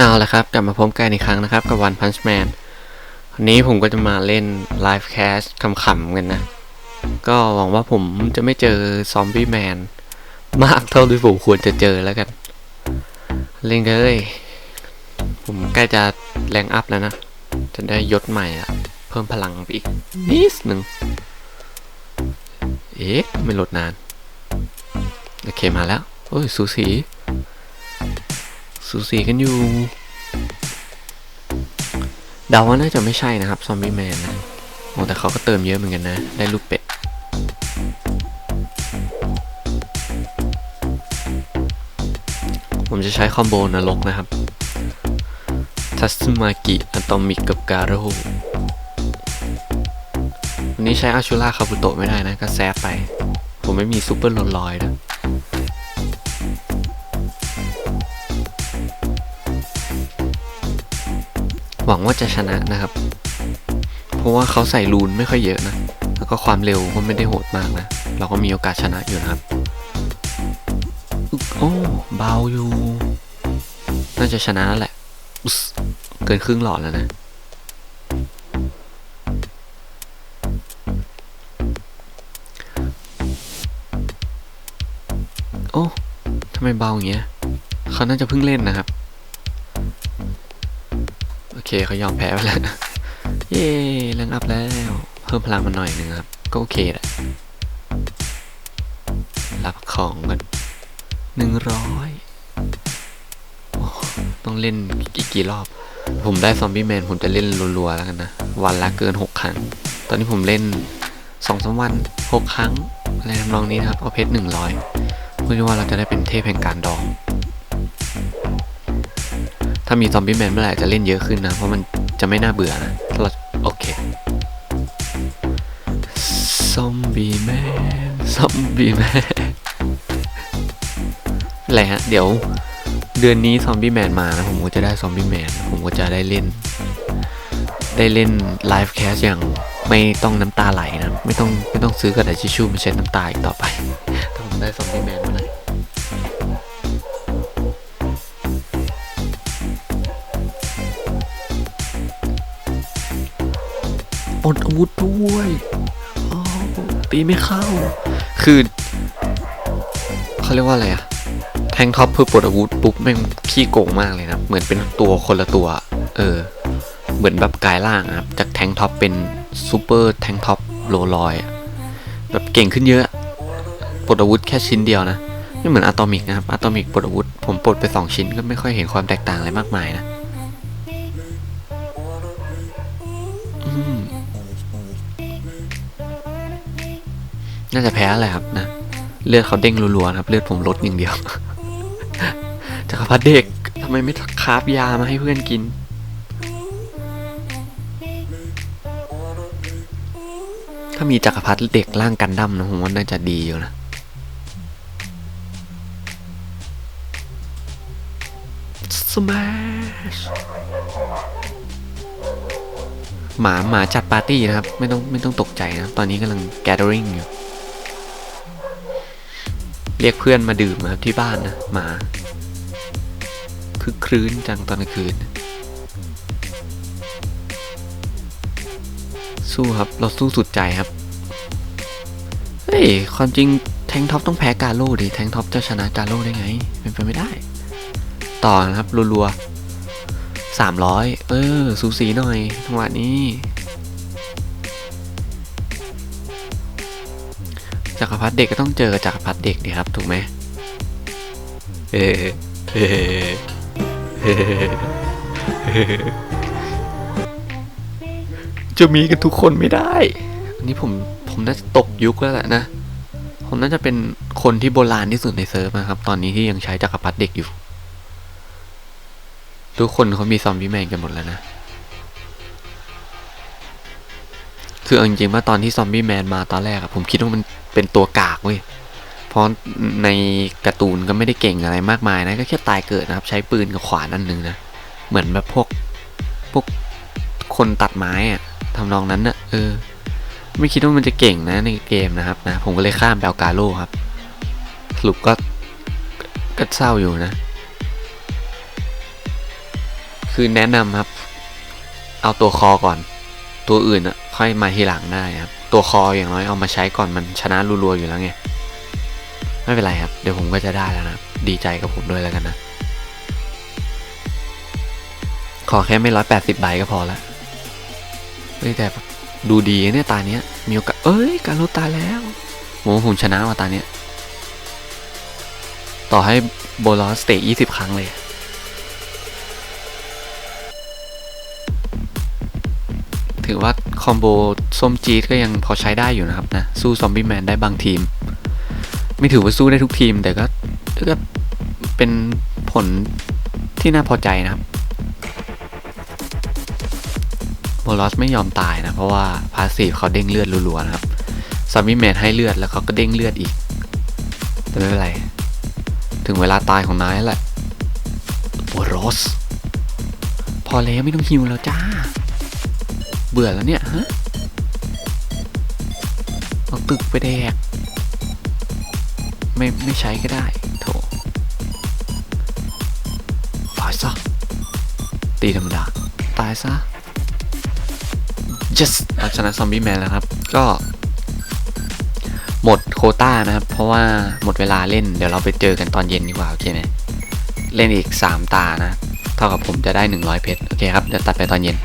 เอาละครับ กลับมาพบกันอีกครั้งนะครับ กับ One Punch Man วันนี้ผมก็จะมาเล่น Live Cast ขำๆกันนะ ก็หวังว่าผมจะไม่เจอซอมบี้แมนมากเท่าที่ผมควรจะเจอแล้วกัน เล่นกันเลยผมใกล้จะแรงอัพแล้วนะ จะได้ยศใหม่ละเพิ่มพลังไปอีกนิดหนึ่งเอ๊ะ ไม่ลดนาน โอเคมาแล้ว โอ้ย สูสี สูสีกันอยู่ เดาว่าน่าจะไม่ใช่นะครับซอมบี้แมนนะโอ้แต่เขาก็เติมเยอะเหมือนกันนะ ได้ลูกเป็ด ผมจะใช้คอมโบนรกนะครับทัสมากิอะตอมิกกับการโรวันนี้ใช้อาชูล่าคาบุโตะไม่ได้นะ ก็แซฟไป ผมไม่มีซูเปอร์ลลอยนะ หวังว่าจะชนะนะครับ เพราะว่าเขาใส่รูนไม่ค่อยเยอะนะ แล้วก็ความเร็วก็ไม่ได้โหดมากนะ เราก็มีโอกาสชนะอยู่นะครับอึ๊กโอ้เบาอยู่ น่าจะชนะแล้วแหละอุ๊สเกินครึ่งหลอดแล้วนะโอ้ทำไมเบาอย่างเงี้ย เขาน่าจะเพิ่งเล่นนะครับโอ เคเขายอมแพ้ไปแล้ว เย้แรงอัพแล้ว เพิ่มพลังมาหน่อยหนึงครับ ก็โอเคแหละ รับของกันหนึ่งร้อยต้องเล่นกี่กี่รอบ ผมได้ซอมบี้แมนผมจะเล่นรัวๆแล้วกันนะ วันละเกินหกครั้ง ตอนนี้ผมเล่นสองสามวันหกครั้งอะไรทำนองนี้นะครับเอาเพชรหนึ่งร้อยเพื่อที่ว่าเราจะได้เป็นเทพแห่งการดอง ถ้ามีซอมบี้แมนเมื่อไหร่จะเล่นเยอะขึ้นนะ เพราะมันจะไม่น่าเบื่อนะถ้าเราโอเค ซอมบี้แมน ซอมบี้แมน อะไรฮะ เดี๋ยวเดือนนี้ซอมบี้แมนมานะ ผมก็จะได้ซอมบี้แมน ผมก็จะได้เล่น ได้เล่นไลฟ์แคสอย่างไม่ต้องน้ำตาไหลนะ ไม่ต้องไม่ต้องซื้อกระดาษทิชชู่มาเช็ดน้ำตาอีกต่อไปถ้าผมได้ซอมบี้แมน ดอาวุธด้วยอ้าวตีไม่เข้า คือเขาเรียกว่าอะไรอะแทงท็อปเพื่อปลดอาวุธปุ๊บแม่งขี้โกงมากเลยนะ เหมือนเป็นตัวคนละตัว เออ เหมือนแบบกลายร่างอะครับ จากแทงท็อปเป็นซูเปอร์แทงท็อปโลลอยอะแบบเก่งขึ้นเยอะ ปลดอาวุธแค่ชิ้นเดียวนะ ไม่เหมือนอะตอมิกนะครับ อะตอมิกปลดอาวุธ ผมปลดไปสองชิ้นก็ไม่ค่อยเห็นความแตกต่างอะไรมากมายนะ อืม น่าจะแพ้แหละครับนะ เลือดเขาเด้งรัวๆครับ เลือดผมลดอย่างเดียวจักรพรรดิเด็กทำไมไม่คาฟยามาให้เพื่อนกิน ถ้ามีจักรพรรดิเด็กร่างกันดั้มนะผมว่าน่าจะดีอยู่นะสมาชหมาหมาจัดปาร์ตี้นะครับ ไม่ต้องไม่ต้องตกใจนะ ตอนนี้กำลัง gathering อยู่ เรียกเพื่อนมาดื่มครับที่บ้านนะหมาคือครื้นจังตอนกลางคืน สู้ครับเราสู้สุดใจครับ เฮ้ย ความจริงแทงท็อปต้องแพ้กาโร่ดิแทงท็อปจะชนะกาโร่ได้ไง เป็นไปไม่ได้ ต่อนะครับรัวๆสามร้อยเออ สูสีหน่อยจังหวะนี้ จักรพรรดิเด็กก็ต้องเจอกับจักรพรรดิเด็กดีครับถูกไหมเออเออเออเออจะมีกันทุกคนไม่ได้ อันนี้ผมผมน่าจะตกยุคแล้วแหละนะ ผมน่าจะเป็นคนที่โบราณที่สุดในเซิร์ฟนะครับ ตอนนี้ที่ยังใช้จักรพรรดิเด็กอยู่ ทุกคนเขามีซอมบี้แมนกันหมดแล้วนะ คืออจริงๆว่าตอนที่ซอมบี้แมนมาตอนแรกอะผมคิดว่ามัน เป็นตัวกากเว้ยเพราะในการ์ตูนก็ไม่ได้เก่งอะไรมากมายนะ ก็แค่ตายเกิดนะครับ ใช้ปืนกับขวานอันหนึงนะ เหมือนแบบพวกพวกคนตัดไม้อะทำนองนั้นนะเออ ไม่คิดว่ามันจะเก่งนะในเกมนะครับนะ ผมก็เลยข้ามไปเอากาโร่ครับ สรุปก็ก็เศร้าอยู่นะ คือแนะนำครับ เอาตัวคอก่อน ตัวอื่นอะ ค่อยมาทีหลังได้ครับ ตัวคออย่างน้อยเอามาใช้ก่อนมันชนะรัวๆอยู่แล้วไง ไม่เป็นไรครับ เดี๋ยวผมก็จะได้แล้วนะ ดีใจกับผมด้วยแล้วกันนะ ขอแค่ไม่ร้อยแปดสิบใบก็พอละเฮ้ยแต่ดูดีเนี่ยตาเนี้ยมีโอกาสเอ้ย การลดตาแล้วโหผมชนะว่ะตาเนี้ย ต่อให้โบลอสเตะยี่สิบครั้งเลย ถือว่าคอมโบส้มจี๊ดก็ยังพอใช้ได้อยู่นะครับนะ สู้ซอมบี้แมนได้บางทีม ไม่ถือว่าสู้ได้ทุกทีม แต่ก็ก็เป็นผลที่น่าพอใจนะครับโบลอสไม่ยอมตายนะ เพราะว่าพาสซีฟเขาเด้งเลือดรัวๆนะครับซอมบี้แมนให้เลือดแล้วเขาก็เด้งเลือดอีก แต่ไม่เป็นไร ถึงเวลาตายของนายแหละโบลอสพอแล้วไม่ต้องฮิวแล้วจ้า เบื่อแล้วเนี่ยฮะเอาตึกไปแดก ไม่ไม่ใช้ก็ได้โถตายซะ ตีธรรมดา ตายซะ yes เอาชนะซอมบี้แมนแล้วครับ ก็ หมดโคต้านะครับ เพราะว่าหมดเวลาเล่น เดี๋ยวเราไปเจอกันตอนเย็นดีกว่า โอเคไหมเล่นอีก 3 ตานะ เท่ากับผมจะได้ 100 เพชร โอเคครับ เดี๋ยวตัดไปตอนเย็น